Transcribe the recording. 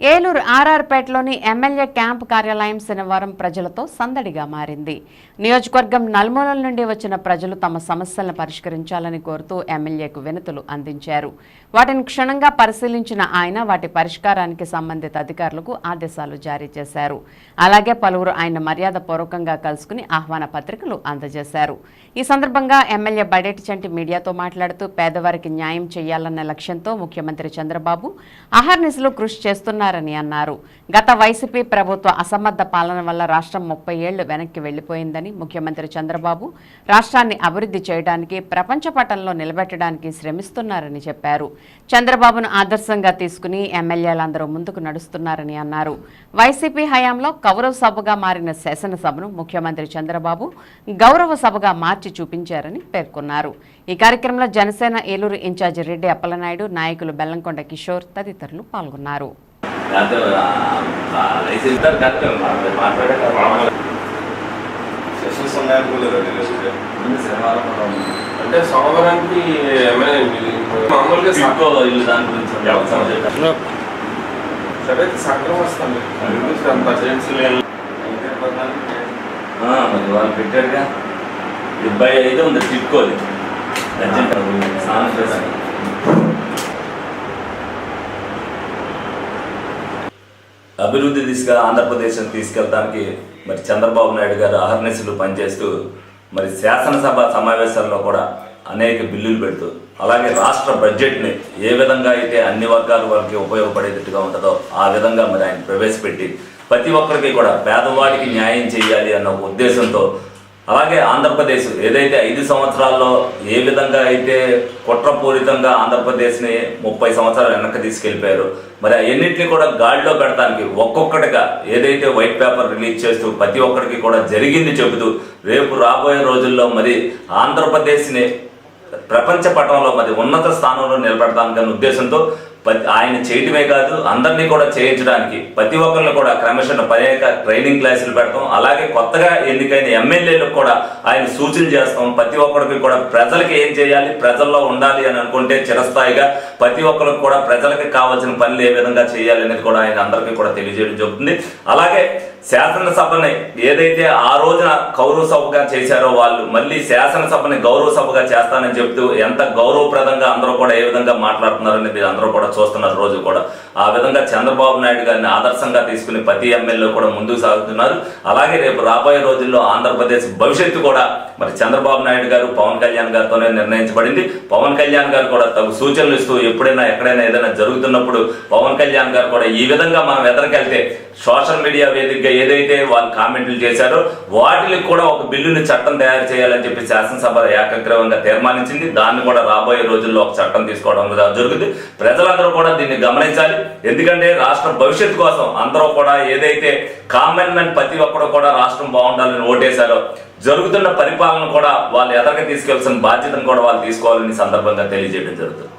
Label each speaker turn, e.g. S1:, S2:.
S1: Eluru ఆర్ఆర్పేటలోని MLA camp కార్యాలయం శనివారం ప్రజలతో సందడిగా మారింది. నియోజకవర్గం నలుమూలల నుండి వచ్చిన ప్రజలు తమ సమస్యలను పరిష్కరించాలని కోరుతూ ఎమ్మెల్యేకు వినతులు అందించారు. వాటిని క్షుణ్ణంగా పరిశీలించిన ఆయన వాటి పరిష్కారానికి సంబంధిత అధికారులకు ఆదేశాలు జారీ చేశారు. అలాగే పలువురు ఆయన మర్యాదపూర్వకంగా కలుసుకుని ఆహ్వాన పత్రికలు అందజేశారు. ఈ సందర్భంగా ఎమ్మెల్యే బడేటి చంటి మీడియాతో మాట్లాడుతూ పేదవారికి న్యాయం చేయాలన్న లక్ష్యంతో ముఖ్యమంత్రి చంద్రబాబు అహర్నిశలు కృషి చేస్తున్నారు. చేస్తున్నారని అన్నారు. గత వైసీపీ ప్రభుత్వ అసమర్థ పాలన వల్ల రాష్ట్రం ముప్పై ఏళ్ళు వెనక్కి వెళ్ళిపోయిందని ముఖ్యమంత్రి చంద్రబాబు రాష్ట్రాన్ని అభివృద్ధి చేయడానికి ప్రపంచ పటంలో నిలబెట్టడానికి శ్రమిస్తున్నారని చెప్పారు. చంద్రబాబును ఆదర్శంగా తీసుకుని ఎమ్మెల్యేలందరూ ముందుకు నడుస్తున్నారని అన్నారు. వైసీపీ హయాంలో కౌరవ సభగా మారిన శాసనసభను ముఖ్యమంత్రి చంద్రబాబు గౌరవ సభగా మార్చి చూపించారని పేర్కొన్నారు. ఈ కార్యక్రమంలో జనసేన ఏలూరు ఇన్ఛార్జి రెడ్డి అప్పలనాయుడు నాయకులు బెల్లంకొండ కిషోర్ తదితరులు పాల్గొన్నారు.
S2: లేకపోతే లైసెన్స్ ఇస్తారు కాకపోతే మాట్లాడే-
S3: సెషన్స్ ఉన్నాయనుకోలేదు
S2: శనివారం కూడా
S4: అంటే సోమవారానికి మామూలుగా
S2: ఇల్లు దాని గురించి అవసరం
S4: సరే సక్రమం వస్తాను
S2: ఆ, మరి వాళ్ళు పెట్టారుగా డెబ్బై ఐదు ఉంది టిప్కోది అర్జెంట్ స్నానం అభివృద్ధి దిశగా ఆంధ్రప్రదేశ్ని తీసుకెళ్ళడానికి మరి చంద్రబాబు నాయుడు గారు అహర్నిశలు పనిచేస్తూ మరి శాసనసభ సమావేశాల్లో కూడా అనేక బిల్లులు పెడుతూ అలాగే రాష్ట్ర బడ్జెట్ని ఏ విధంగా అయితే అన్ని వర్గాల వారికి ఉపయోగపడేటట్టుగా ఉంటుందో ఆ విధంగా మరి ఆయన ప్రవేశపెట్టి ప్రతి ఒక్కరికి కూడా పేదవాడికి న్యాయం చేయాలి అన్న ఉద్దేశంతో అలాగే ఆంధ్రప్రదేశ్ ఏదైతే ఐదు సంవత్సరాల్లో ఏ విధంగా అయితే కుట్రపూరితంగా ఆంధ్రప్రదేశ్ని ముప్పై సంవత్సరాలు వెనక్కి తీసుకెళ్ళిపోయారు మరి అవన్నింటినీ కూడా గాడిలో పెడతానికి ఒక్కొక్కటిగా ఏదైతే వైట్ పేపర్ రిలీజ్ చేస్తూ ప్రతి ఒక్కరికి కూడా జరిగింది చెబుతూ రేపు రాబోయే రోజుల్లో మరి ఆంధ్రప్రదేశ్ని ప్రపంచ పటంలో మరి ఉన్నత స్థానంలో నిలబెడతానికన్న ఉద్దేశంతో ఆయన చేయటమే కాదు అందరినీ కూడా చేయించడానికి. ప్రతి ఒక్కరిని కూడా క్రమశిక్షణ పర్యాక ట్రైనింగ్ క్లాసులు పెడతాం. అలాగే కొత్తగా ఎన్నికైన ఎమ్మెల్యేలకు కూడా ఆయన సూచనలు చేస్తాం. ప్రతి ఒక్కరికి కూడా ప్రజలకి ఏం చేయాలి ప్రజల్లో ఉండాలి అని అనుకుంటే చిరస్థాయిగా ప్రతి ఒక్కరికి కూడా ప్రజలకు కావాల్సిన పనులు ఏ విధంగా చేయాలి అనేది కూడా ఆయన అందరికీ కూడా తెలియజేయడం జరుగుతుంది. అలాగే శాసనసభని ఏదైతే ఆ రోజున కౌరవ సభగా చేశారో వాళ్ళు మళ్ళీ శాసనసభని గౌరవ సభగా చేస్తానని చెప్తూ ఎంత గౌరవప్రదంగా అందరూ కూడా ఏ విధంగా మాట్లాడుతున్నారని మీరు అందరూ కూడా చూస్తున్నారు రోజు కూడా. ఆ విధంగా చంద్రబాబు నాయుడు గారిని ఆదర్శంగా తీసుకుని ప్రతి ఎమ్మెల్యే కూడా ముందుకు సాగుతున్నారు. అలాగే రేపు రాబోయే రోజుల్లో ఆంధ్రప్రదేశ్ భవిష్యత్తు కూడా మరి చంద్రబాబు నాయుడు గారు పవన్ కళ్యాణ్ గారితోనే నిర్ణయించబడింది. పవన్ కళ్యాణ్ గారు కూడా తగు సూచనలు ఇస్తూ ఎప్పుడైనా ఎక్కడైనా ఏదైనా జరుగుతున్నప్పుడు పవన్ కళ్యాణ్ గారు కూడా ఈ విధంగా మనం ఎదరికెళ్తే సోషల్ మీడియా వేదికగా ఏదైతే వాళ్ళు కామెంట్లు చేశారో వాటికి కూడా ఒక బిల్లుని చట్టం తయారు చేయాలని చెప్పి శాసనసభ ఏకగ్రవంగా తీర్మానించింది. దాన్ని కూడా రాబోయే రోజుల్లో ఒక చట్టం తీసుకోవడం జరుగుతుంది. ప్రజలందరూ కూడా దీన్ని గమనించాలి. ఎందుకంటే రాష్ట్ర భవిష్యత్తు కోసం అందరూ కూడా ఏదైతే కామన్ మ్యాన్ ప్రతి ఒక్కరు కూడా రాష్ట్రం బాగుండాలని ఓటేశారో జరుగుతున్న పరిపాలన కూడా వాళ్ళు ఎదరికి తీసుకెళ్ళాల్సిన బాధ్యతను కూడా వాళ్ళు తీసుకోవాలని సందర్భంగా తెలియజేయడం జరుగుతుంది.